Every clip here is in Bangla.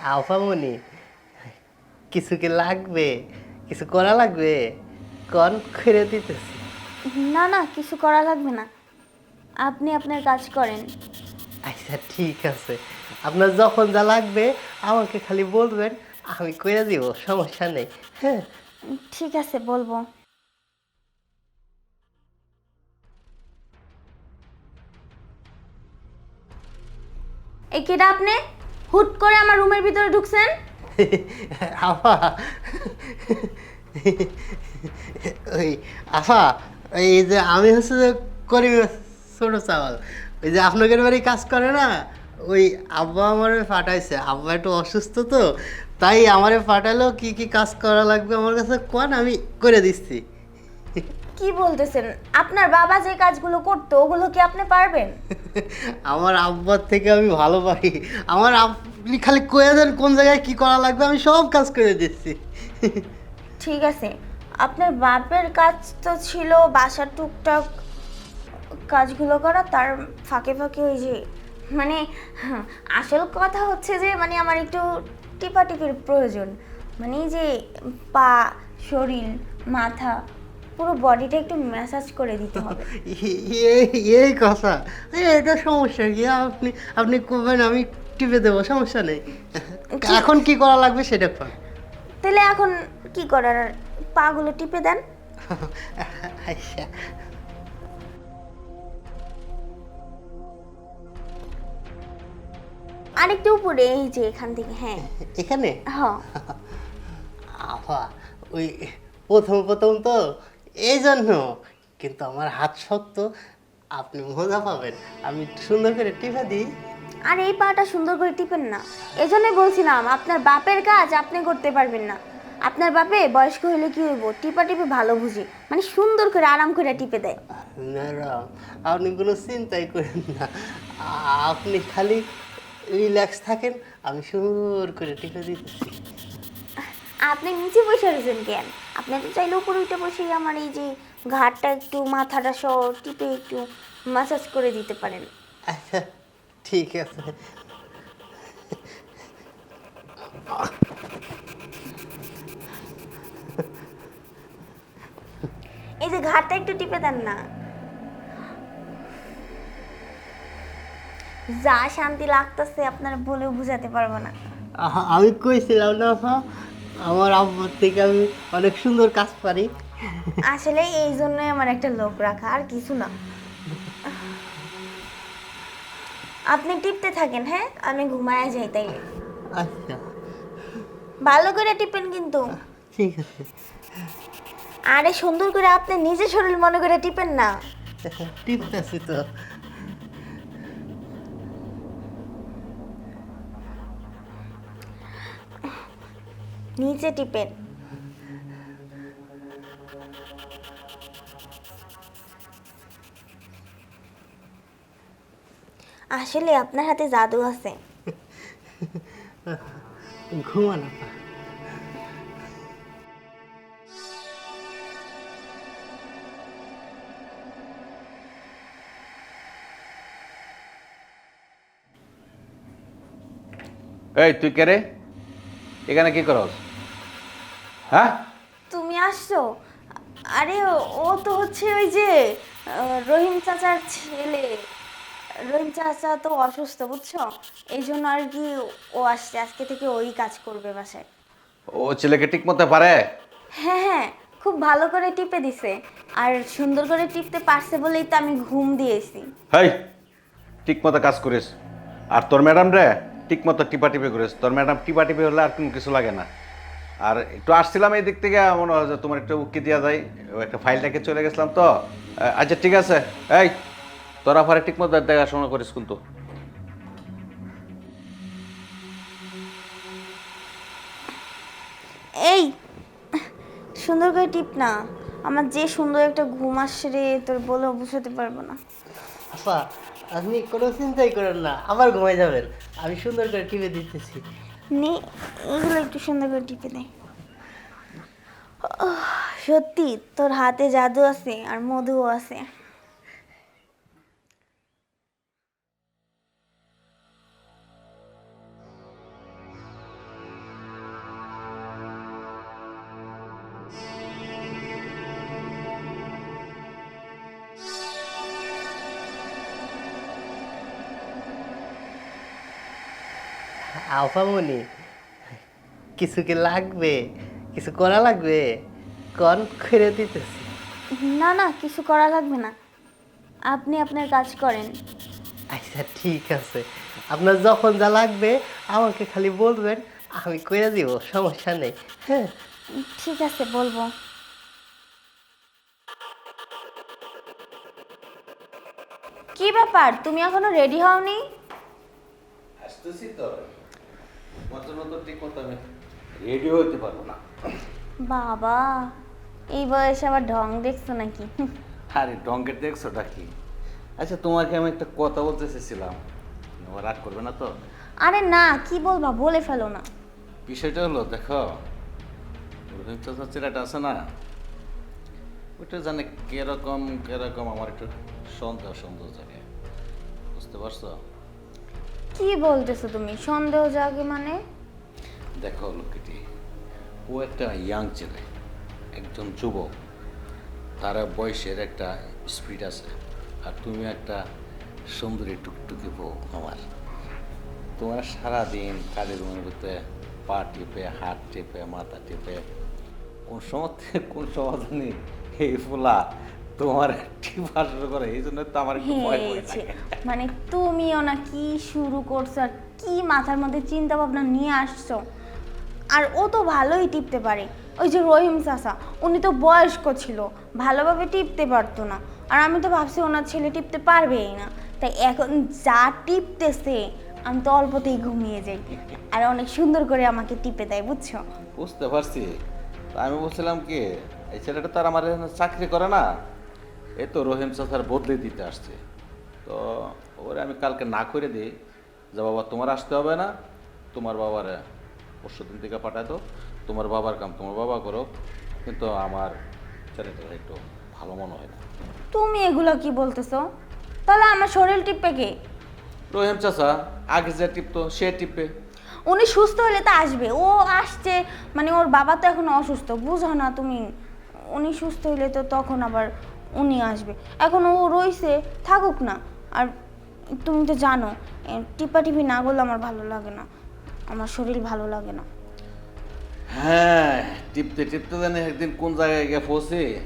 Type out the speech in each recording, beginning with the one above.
আফামনি কিছু কি লাগবে? কিছু করা লাগবে? কন করে দিতেছি। না না কিছু করা লাগবে না। আপনি আপনার কাজ করেন। আচ্ছা ঠিক আছে। আপনার যখন যা লাগবে আমাকে খালি বলবেন আমি করে দিব সমস্যা নেই হ্যাঁ? ঠিক আছে বলব। এই কেটা আপনি? হুট করে আমার রুমের ভিতরে ঢুকছেন? আফা। ওই, আফা, এই যে আমি হচ্ছে যে করি ছোট চাওয়াল। ওই যে আপনাদের বাড়ি কাজ করে না, ওই আব্বা আমার ফাটাইছে আব্বা একটু অসুস্থ তো, তাই আমারে পাঠালো, কি কি কাজ করা লাগবে আমার কাছে কোন আমি করে দিচ্ছি। কি বলতেছেন? আপনার বাবা যে কাজগুলো করতো ওগুলো কি আপনি পারবেন? আমার আব্বার থেকে আমি ভালো পারি। আমার আপনি খালি কয়ে দেন কোন জায়গায় কি করা লাগবে আমি সব কাজ করে দিচ্ছি। ঠিক আছে। আপনার বাপের কাজ তো ছিল বাসার টুকটাক কাজগুলো করা তার ফাঁকে ফাঁকে ওই যে মানে আসল কথা হচ্ছে যে মানে আমার একটু টিপাটিপির প্রয়োজন। মানে এই যে পা শরীর মাথা পুরো বডিটা একটু ম্যাসাজ করে দিতে হবে। এই- কথা। এটা সমস্যা কি? আপনি আপনি করবেন আমি টিপে দেবো সমস্যা নেই। এখন কি করা লাগবে সেটা কর। তাহলে এখন কি করার? পাগুলো টিপে দেন। আচ্ছা আরেকটু উপরে এই যে এখান থেকে হ্যাঁ। এখানে? হ্যাঁ। আফা ওই প্রথম প্রথম তো এই জন্য কিন্তু আমার হাত শক্ত আপনি মজা পাবেন। আমি সুন্দর করে টিপে দিই। আর এই পাটা সুন্দর করে টিপেন না। এজন্যই বলছিলাম আপনার বাপের কাজ আপনি করতে পারবেন না। আপনার বাপে বয়স্ক হলে কি হইব? টিপা টিপে ভালো বুঝি। মানে সুন্দর করে আরাম করে টিপে দেয়। ম্যাডাম আপনি কোনো চিন্তাই করেন না। আপনি খালি রিল্যাক্স থাকেন আমি সুন্দর করে টিপে দিতেছি। আপনি নিচে বসে রয়েছেন কেন? আপনি তো চাইলে উপরে উঠে বসে আমার এই যে ঘাটটা একটু মাথাটা সহ টিপে একটু মাসাজ করে দিতে পারেন। আচ্ছা ঠিক আছে। এই যে ঘাটটা একটু টিপে দেন না। যা শান্তি লাগতেছে আপনার বলেও বুঝাতে পারব না। আমি কইছিলাম না আমার আব্বার থেকে আমি অনেক সুন্দর কাজ পারি। আসলে এই জন্যই আমার একটা লোক রাখা আর কিছু না। আপনি টিপতে থাকেন হ্যাঁ? আমি ঘুমায় যাই তাই আচ্ছা। ভালো করে টিপেন কিন্তু। ঠিক আছে। আরে সুন্দর করে আপনি নিজে শরীর মনে করে টিপেন না। টিপতেছি তো। নিচে টিপেন। আসলে আপনার হাতে জাদু আছে। ঘুমান এই তুই কে রে? এখানে কি করস? হ্যাঁ? তুমি আসছো? আরে ও- তো হচ্ছে ওই যে রহিম চাচার ছেলে। রহিম চাচা তো অসুস্থ বুঝছ? এই জন্য আর কি ও আসছে। আজকে থেকে ওই কাজ করবে বাসায়। ও ছেলেকে ঠিক মতো পারে? হ্যাঁ হ্যাঁ খুব ভালো করে টিপে দিছে। আর সুন্দর করে টিপতে পারছে বলেই তো আমি ঘুম দিয়েছি। হেই ঠিক মতো কাজ করিস। আর তোর ম্যাডাম রে ঠিক মতো টিপা টিপে করিস। তোর ম্যাডাম টিপা টিপে হলে আর কোনো কিছু লাগে না। আর একটু আসছিলাম এই দিক থেকে মনে হয় যে তোমার একটু উকি দেওয়া যায় ও একটা ফাইলটাকে চলে গেছিলাম তো। আচ্ছা ঠিক আছে। এই তোরা পরে ঠিক মতো দেখাশোনা করিস কিন্তু। এই সুন্দর করে টিপ না। আমার যে সুন্দর একটা ঘুম আসছে রে তোর বলে বুঝাতে পারব না। আপা আপনি কোনো চিন্তাই করেন না আবার ঘুমাই যাবেন। আমি সুন্দর করে টিপে দিতেছি। নে এগুলো একটু সুন্দর করে টিপে দে সত্যি, তোর হাতে জাদু আছে আর মধুও আছে। আফামনি কিছু কি লাগবে? কিছু করা লাগবে? কন করে দিতেছি। না না কিছু করা লাগবে না। আপনি আপনার কাজ করেন। আচ্ছা ঠিক আছে। আপনার যখন যা লাগবে আমাকে খালি বলবেন আমি করে দিব সমস্যা নেই হ্যাঁ? ঠিক আছে বলব। কি ব্যাপার? তুমি এখনও রেডি হওনি? আসতেছি তো। মতো মতো ঠিক মতো আমি রেডিও হতে পারব না। বাবা এই বয়সে আবার ঢং দেখছ নাকি? আরে ডঙ্কের দেখছোটা কি? আচ্ছা তোমাকে আমি একটা কথা বলতে চেয়েছিলাম তোমার রাগ করবে না তো? আরে না কি বলবা বলে ফেলো না। বিষয়টা হলো দেখো ছেলেটা আছে না? ওইটা জানে কীরকম কীরকম আমার একটু সন্দেহ সন্দেহ জাগে। বুঝতে পারছ? কি বলতেছো তুমি? সন্দেহ জাগে মানে? দেখো লোকটি, ও একটা ইয়াং ছেলে, একজন যুবক। তার বয়সের একটা স্পিড আছে। আর তুমি একটা সুন্দরী টুকটুকি বউ আমার। তোমার সারাদিন কাজের মনে পা টিপে, হাত টিপে, মাথা টিপে, কোন সময় কোন সময় এই ফুলা তোমার টিপা শুরু করে এই জন্য তো আমার একটু ভয় ভয় হয়েছে লাগে মানে তুমিও না কি শুরু করছ আর কি মাথার মধ্যে চিন্তা ভাবনা নিয়ে আসছো? আর ও তো ভালোই টিপতে পারে। ওই যে রহিম চাচা উনি তো বয়স্ক ছিল ভালোভাবে টিপতে পারতো না। আর আমি তো ভাবছি ওনার ছেলে টিপতে পারবেই না। তাই এখন যা টিপতেছে আমি তো অল্পতেই ঘুমিয়ে যাই। আর অনেক সুন্দর করে আমাকে টিপে দেয় বুঝছ? বুঝতে পারছি। আমি বলছিলাম কি এই ছেলেটা তো আর আমার চাকরি করে না। এই তো রহিম চাচার বদলে দিতে আসছে। তো ওরে আমি কালকে না করে দিই। যে বাবা তোমার আসতে হবে না। তোমার বাবার পরশু দিন থেকে পাঠাতো তোমার বাবার কাম তোমার বাবা করো কিন্তু আমার ছেলেটা একটু ভালো মনে হয় না। তুমি এগুলো কি বলতেছো? তাহলে আমার শরীর টিপবে কে? রহিম চাচা আগে যে টিপতো সে টিপবে। উনি সুস্থ হলে তো আসবে। ও আসছে মানে ওর বাবা তো এখন অসুস্থ বুঝো না তুমি। উনি সুস্থ হলে তো তখন আবার উনি আসবে। এখন ও রইছে থাকুক না। আর তুমি তো জানো এ, টিপাটিপি না করলে আমার ভালো লাগে না। আমার শরীর ভালো লাগে না। হ্যাঁ টিপতে টিপতে জানি একদিন কোন জায়গায় গিয়ে পৌঁছে।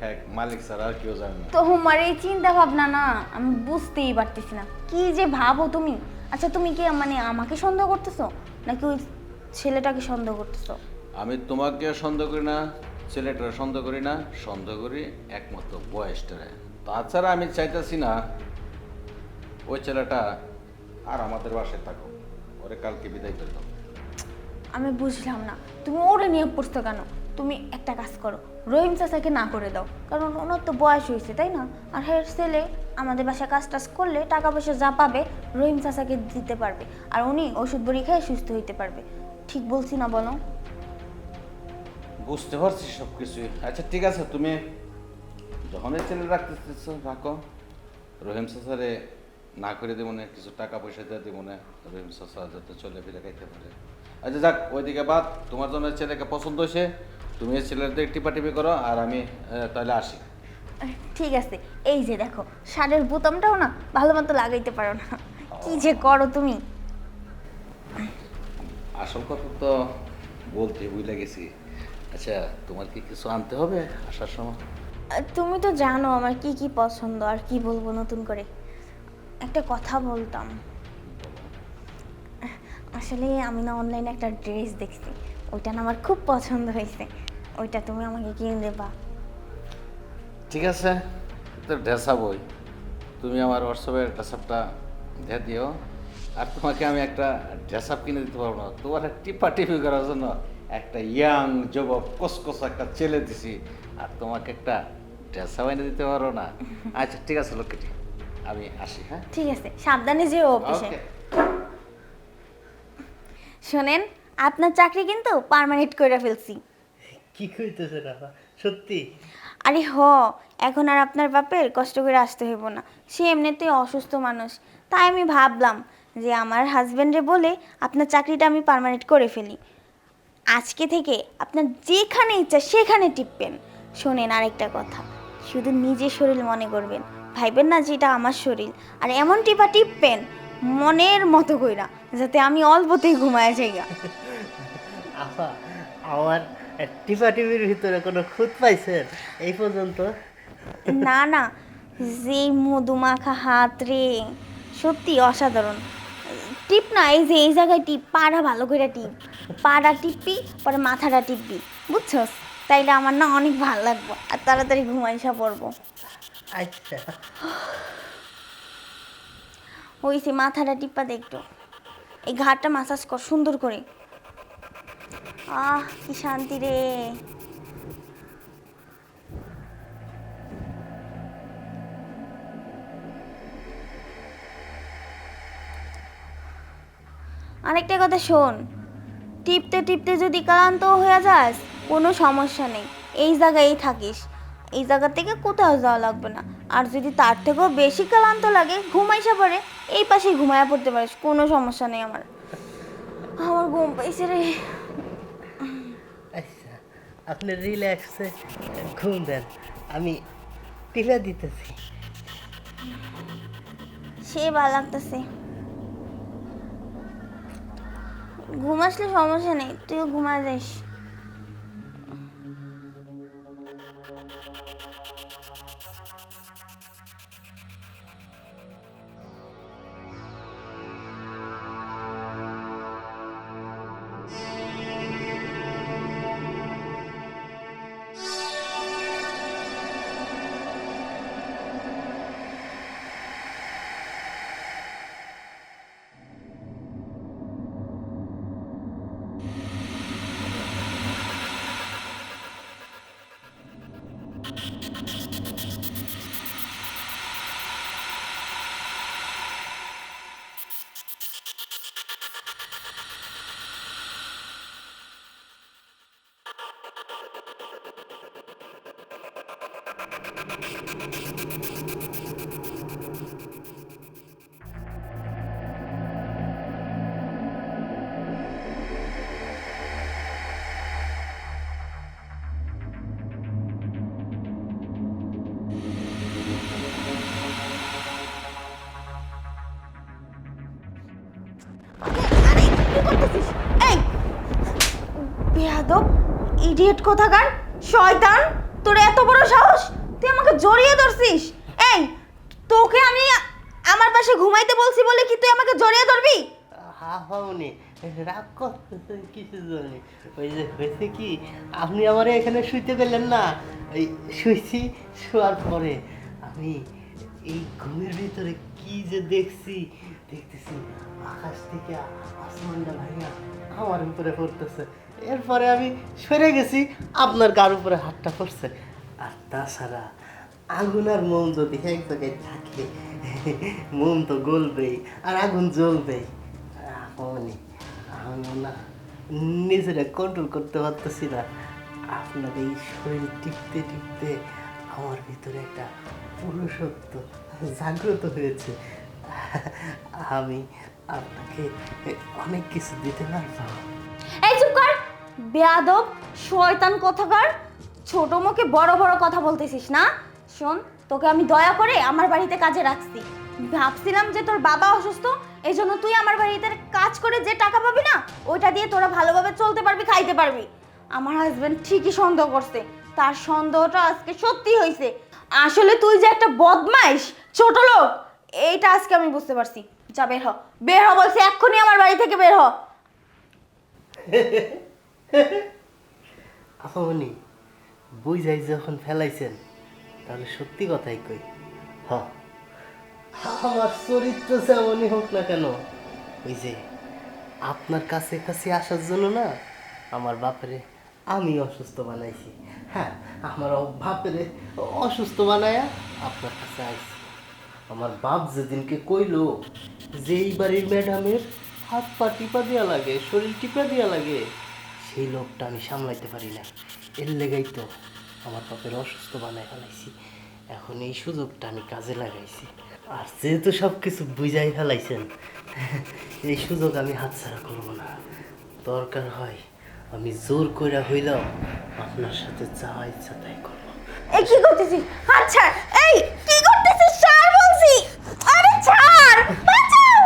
হ্যাঁ মালিক স্যার আর কেউ জানে না। তোমার এই চিন্তা ভাবনা না আমি বুঝতেই পারতেছি না। কি যে ভাবো তুমি? আচ্ছা তুমি কি মানে আমাকে সন্দেহ করতেছো? নাকি ওই ছেলেটাকে সন্দেহ করতেছো? আমি তোমাকে সন্দেহ করি না। ছেলেটার সন্দেহ করি না, সন্দেহ করি একমাত্র বয়সটারে। তাছাড়া আমি চাইতেছি না ওই ছেলেটা আর আমাদের বাসায় থাকুক, ওরে কালকে বিদায় করে দাও। আমি বুঝলাম না, তুমি ওরে নিয়ে পড়ছো কেন? তুমি একটা কাজ করো, রহিম চাচাকে না করে দাও, কারণ ওনার তো বয়স হয়েছে, তাই না? আর হের ছেলে আমাদের বাসায় কাজ টাজ করলে টাকা পয়সা যা পাবে রহিম চাচাকে দিতে পারবে, আর উনি ওষুধ বড়ি খেয়ে সুস্থ হইতে পারবে। ঠিক বলছি না বলো? বুঝতে পারছি সব কিছুই আচ্ছা ঠিক আছে তুমি যখন এই ছেলে রাখতে চাচ্ছ, রাখো। রহিম সাসারে না করে দেবো না কিছু টাকা পয়সা দিয়ে দেবো না। রহিম সাসা যাতে চলে ফিরে খাইতে পারে। আচ্ছা যাক ওইদিকে বাদ। তোমার জন্য ছেলেকে পছন্দ হয়েছে। তুমি এই ছেলেদের টিপাটিপি করো আর আমি তাহলে আসি। ঠিক আছে। এই যে দেখো শাড়ির বোতামটাও না ভালো মতো লাগাইতে পারো না। কি যে করো তুমি? আসল কথা তো বলতে বুঝলে গেছি। আচ্ছা তোমার কি কিছু আনতে হবে আসার সময়? তুমি তো জানো আমার কি কি পছন্দ আর কি বলব নতুন করে? একটা কথা বলতাম। আসলে আমি না অনলাইনে একটা ড্রেস দেখছি ওইটা না আমার খুব পছন্দ হয়েছে। ওইটা তুমি আমাকে কিনে দেবা। ঠিক আছে তো ড্রেসা বই। তুমি আমার হোয়াটসঅ্যাপে ড্রেসআপটা দিয়ে দিও। আর তোমাকে আমি একটা ড্রেস আপ কিনে দিতে পারব না। তোমার টিপা টিপি করার জন্য একটা ইয়াং যুবক কসকস একটা ছেলে দিছি আর তোমাকে একটা ড্রেস এনে দিতে পারব না। আচ্ছা ঠিক আছে লক্ষ্মীটি আমি আসি হ্যাঁ? ঠিক আছে সাবধানে যেও অফিসে। শোনেন আপনার চাকরি কিন্তু পার্মানেন্ট করে ফেলছি। কি কইতেছে রাফা সত্যি? আরে হ এখন আর আপনার বাপের কষ্ট করে আসতে হইব না। সে এমনিতেই অসুস্থ মানুষ। তাই আমি ভাবলাম যে আমার হাজব্যান্ডে বলে আপনার চাকরিটা আমি পার্মানেন্ট করে ফেলি। আজকে থেকে আপনার যেখানে ইচ্ছা সেখানে টিপবেন। শোনেন আরেকটা কথা শুধু নিজের শরীর মনে করবেন। ভাইবেন না যে এটা আমার শরীর আর এমন টিপা টিপবেন মনের মতো কইরা যাতে আমি অল্পতেই ঘুমায় আফা আমার টিপা টিপির ভিতরে কোনো খুঁত পাইছেন? এই পর্যন্ত? না না যে মধুমাখা হাত রে সত্যি অসাধারণ। টিপ না এই যে এই জায়গায় টিপ পাড়া ভালো করে টিপ। পাড়া টিপবি পরে মাথাটা টিপবি বুঝছস? তাইলে আমার না অনেক ভালো লাগবে আর তাড়াতাড়ি ঘুমাইসা পড়ব। আচ্ছা। ওই সে মাথাটা টিপা দেখতো এই ঘাটটা মাসাজ কর সুন্দর করে। আহ কি শান্তি রে। আরেকটা কথা শোন টিপতে টিপতে যদি ক্লান্ত হয়ে যাস কোনো সমস্যা নেই। এই জায়গায় থাকিস। এই জায়গা থেকে কোথাও যাওয়া লাগবে না। আর যদি তার থেকেও বেশি ক্লান্ত লাগে ঘুমাইসা পড়ে এই পাশে ঘুমায়া পড়তে পারিস। কোনো সমস্যা নেই আমার। আমার ঘুম পাইছে রে। আচ্ছা আপনি রিল্যাক্সে ঘুম দেন। আমি টিপা দিতেছি। সে ভালো লাগতেছে। ঘুম আসলে সমস্যা নেই তুইও ঘুমা যাইস ইডিয়েট কোথাকার? শয়তান, তোর এত বড় সাহস? তুই আমাকে জড়িয়ে ধরছিস। এই, তোকে আমি আমার পাশে ঘুমাইতে বলছি বলে কি তুই আমাকে জড়িয়ে ধরবি? হা হাউনি রাগ করতেছেন কিছু জন্য ওই যে হয়েছে কি, আপনি আমার এখানে শুইতে পেলেন না। এই শুইছি, শোয়ার পরে আমি এই ঘুমের ভিতরে কি যে দেখছি, দেখতেছি আকাশ থেকে আসমানটা ভাইয়া আমার উপরে পড়তেছে। এরপরে আমি সরে গেছি, আপনার গার উপরে হাতটা পড়ছে। আর তাছাড়া আগুন আর মোম যদি এক জায়গায় থাকে মোম তো গলবেই আর আগুন জ্বলবেই। আপনি, আমি না নিজেরা কন্ট্রোল করতে পারতেছি না। আপনার এই শরীর টিপতে টিপতে আমার ভিতরে একটা পুরুষত্ব জাগ্রত হয়েছে। আমি আপনাকে অনেক কিছু দিতে পারব। এই চুপ কর! বেয়াদব, শয়তান কোথাকার, ছোট মুখে বড় বড় কথা বলতেছিস না? শোন, তোকে আমি দয়া করে আমার বাড়িতে কাজে রাখছি। ভাবছিলাম যে তোর বাবা অসুস্থ এই জন্য তুই আমার বাড়িতে কাজ করে যে টাকা পাবি না, ওইটা দিয়ে তোরা ভালোভাবে চলতে পারবি, খাইতে পারবি। আমার হাজবেন্ড ঠিকই সন্দেহ করছে। তার সন্দেহটা আজকে সত্যি হয়েছে আসলে তুই যে একটা বদমাইশ, ছোট লোক, এইটা আজকে আমি বুঝতে পারছি। যা, বের হ। বের হ বলছি, এক্ষুনি আমার বাড়ি থেকে বের হ। আপনি বুঝাই যখন ফেলাইছেন, তাহলে সত্যি কথাই কই। হ। আমার চরিত্র যেমনই হোক না কেন, ওই যে আপনার কাছে কাছে আসার জন্য না, আমার বাপরে আমি অসুস্থ বানাইছি। হ্যাঁ আমার বাপরে অসুস্থ বানায়া আপনার কাছে আইছি। আমার বাপ যেদিনকে কইলো যে এই বাড়ির ম্যাডামের হাত পা টিপা দেওয়া লাগে, শরীর টিপা দেওয়া লাগে সেই লোকটা আমি সামলাইতে পারি না। এর লেগেই তো আমার বাপের অসুস্থ বানায় ফেলাইছি। এখন এই সুযোগটা আমি কাজে লাগাইছি। আর যেহেতু সব কিছু বুঝাই ফেলাইছেন এই সুযোগ আমি হাতছাড়া করব না। দরকার হয় আমি জোর করে হইলেও আপনার সাথে যা ইচ্ছা তাই করব। এই কি করতেছিস? ছাড়। এই কি করতেছিস? ছাড় বলছি। আরে ছাড় বাঁচাও।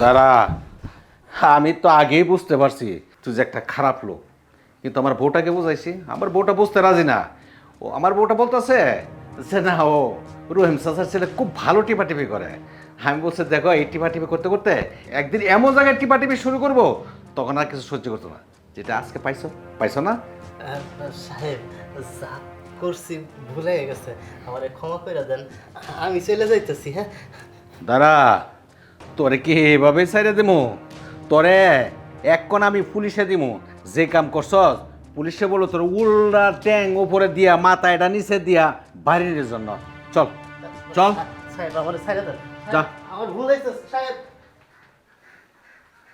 দাঁড়া। আমি তো আগেই বুঝতে পারছি তুই যে একটা খারাপ লোক। কিন্তু আমার বউটাকে বুঝাইছি আমার বউটা বুঝতে রাজি না। ও আমার বউটা বলতেছে যে না ও রহিম সাসার ছেলে খুব ভালো টিপাটিপি করে। আমি বলছি দেখো এই টিপাটিপি করতে করতে একদিন এমন জায়গায় টিপাটিপি শুরু করব তখন আর কিছু সহ্য করতো না। যেটা আজকে পাইছো পাইছো না? সাহেব যা করছি ভুলে গেছে। আমার ক্ষমা করে দেন আমি চলে যাইতেছি হ্যাঁ? দাঁড়া। তোরে কি এভাবে ছাইরে দিমু? তোরে এক কোন আমি পুলিশে দিমু। যে কাম করছস পুলিশে বলো তোর উল্টা ট্যাং উপরে দিয়া মাথা এটা নিচে দিয়া বাড়ির জন্য। চল। চল। সাহেব আমার। আমার ভুল হয়েছে সাহেব।